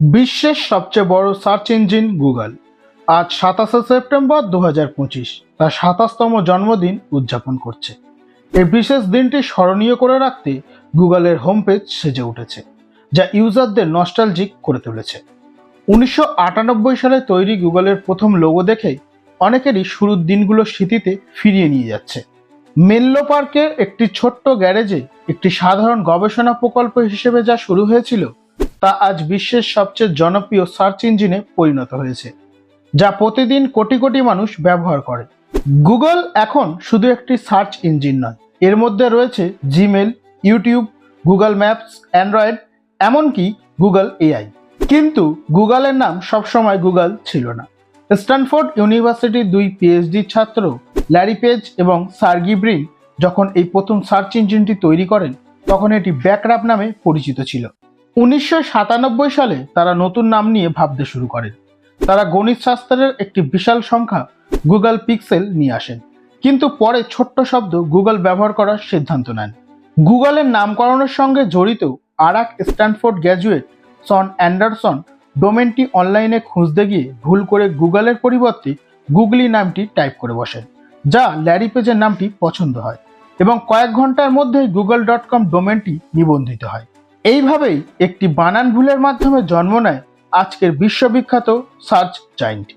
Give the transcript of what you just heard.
বিশ্বের সবচেয়ে বড় সার্চ ইঞ্জিন গুগল। আজ সাতাশে সেপ্টেম্বর দু হাজার পঁচিশ, তার সাতাশতম জন্মদিন উদযাপন করছে। এই বিশেষ দিনটি স্মরণীয় করে রাখতে গুগলের হোম পেজ সেজে উঠেছে, যা ইউজারদের নস্টালজিক করে তুলেছে। উনিশশো আটানব্বই সালে তৈরি গুগলের প্রথম লোগো দেখে অনেকেরই শুরুর দিনগুলো স্মৃতিতে ফিরিয়ে নিয়ে যাচ্ছে। মেল্লো পার্কের একটি ছোট্ট গ্যারেজে একটি সাধারণ গবেষণা প্রকল্প হিসেবে যা শুরু হয়েছিল তা আজ বিশ্বের সবচেয়ে জনপ্রিয় সার্চ ইঞ্জিনে পরিণত হয়েছে, যা প্রতিদিন কোটি কোটি মানুষ ব্যবহার করে। গুগল এখন শুধু একটি সার্চ ইঞ্জিন নয়, এর মধ্যে রয়েছে Gmail YouTube, Google Maps, Android, এমনকি গুগল এআই। কিন্তু গুগলের নাম সবসময় গুগল ছিল না। স্ট্যানফোর্ড ইউনিভার্সিটির দুই পিএইচডি ছাত্র ল্যারি পেজ এবং সার্গি ব্রিন যখন এই প্রথম সার্চ ইঞ্জিনটি তৈরি করেন, তখন এটি ব্যাকরাপ নামে পরিচিত ছিল। উনিশশো সাতানব্বই সালে তারা নতুন নাম নিয়ে ভাবতে শুরু করেন তারা গণিত শাস্ত্রের একটি বিশাল সংখ্যা গুগল পিক্সেল নিয়ে আসেন। কিন্তু পরে ছোট্ট শব্দ গুগল ব্যবহার করার সিদ্ধান্ত নেন। গুগলের নামকরণের সঙ্গে জড়িত আর এক স্ট্যানফোর্ড গ্র্যাজুয়েট সন অ্যান্ডারসন ডোমেনটি অনলাইনে খুঁজতে গিয়ে ভুল করে গুগলের পরিবর্তে গুগলি নামটি টাইপ করে বসেন, যা ল্যারি পেজের নামটি পছন্দ হয় এবং কয়েক ঘণ্টার মধ্যেই গুগল ডট কম ডোমেনটি নিবন্ধিত হয়। এইভাবেই একটি বানান ভুলের মাধ্যমে জন্ম নেয় আজকের বিশ্ববিখ্যাত সার্চ জাইন্ট।